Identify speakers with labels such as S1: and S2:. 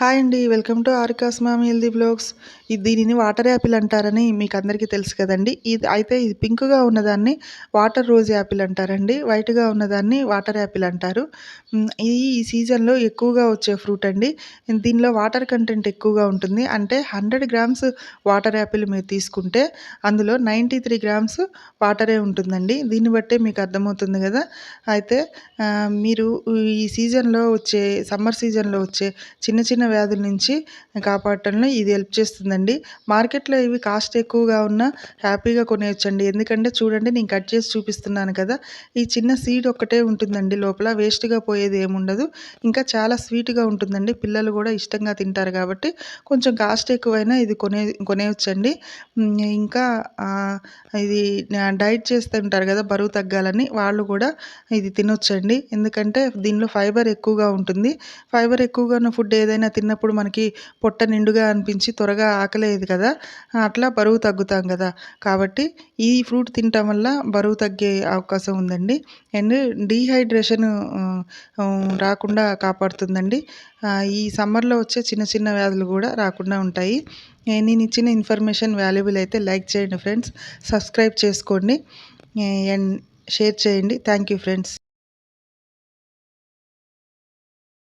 S1: Hi అండి welcome to ఆర్కాస్ మామి హెల్దీ బ్లాగ్స్. ఇది దీనిని వాటర్ యాపిల్ అంటారని మీకు అందరికీ తెలుసు కదండి. ఇది అయితే ఇది పింక్గా ఉన్నదాన్ని వాటర్ రోజ్ యాపిల్ అంటారండి. వైట్గా ఉన్నదాన్ని వాటర్ యాపిల్ అంటారు. ఇది ఈ సీజన్లో ఎక్కువగా వచ్చే ఫ్రూట్ అండి. దీనిలో వాటర్ కంటెంట్ ఎక్కువగా ఉంటుంది. అంటే హండ్రెడ్ గ్రామ్స్ వాటర్ యాపిల్ మీరు తీసుకుంటే అందులో నైంటీ త్రీ గ్రామ్స్ వాటరే ఉంటుందండి. దీన్ని బట్టే మీకు అర్థమవుతుంది కదా. అయితే మీరు ఈ సీజన్లో వచ్చే సమ్మర్ సీజన్లో వచ్చే చిన్న చిన్న వ్యాధుల నుంచి కాపాడటంలో ఇది హెల్ప్ చేస్తుందండి. మార్కెట్లో ఇవి కాస్ట్ ఎక్కువగా ఉన్నా హ్యాపీగా కొనేయచ్చండి. ఎందుకంటే చూడండి నేను కట్ చేసి చూపిస్తున్నాను కదా ఈ చిన్న సీడ్ ఒక్కటే ఉంటుందండి లోపల. వేస్ట్గా పోయేది ఏముండదు ఇంకా చాలా స్వీట్గా ఉంటుందండి. పిల్లలు కూడా ఇష్టంగా తింటారు కాబట్టి కొంచెం కాస్ట్ ఎక్కువైనా ఇది కొనే కొనేయచ్చండి. ఇంకా ఇది డైట్ చేస్తూ ఉంటారు కదా బరువు తగ్గాలని వాళ్ళు కూడా ఇది తినొచ్చండి. ఎందుకంటే దీనిలో ఫైబర్ ఎక్కువగా ఉంటుంది. ఫైబర్ ఎక్కువగా ఉన్న ఫుడ్ ఏదైనా తిన్నప్పుడు మనకి పొట్ట నిండుగా అనిపించి త్వరగా ఆకలేదు కదా అట్లా బరువు తగ్గుతాం కదా. కాబట్టి ఈ ఫ్రూట్ తినటం వల్ల బరువు తగ్గే అవకాశం ఉందండి. అండ్ డీహైడ్రేషన్ రాకుండా కాపాడుతుందండి. ఈ సమ్మర్లో వచ్చే చిన్న చిన్న వ్యాధులు కూడా రాకుండా ఉంటాయి. నేను ఇచ్చిన ఇన్ఫర్మేషన్ వాల్యుబుల్ అయితే లైక్ చేయండి ఫ్రెండ్స్ సబ్స్క్రైబ్ చేసుకోండి. అండ్ షేర్ చేయండి. Thank you friends.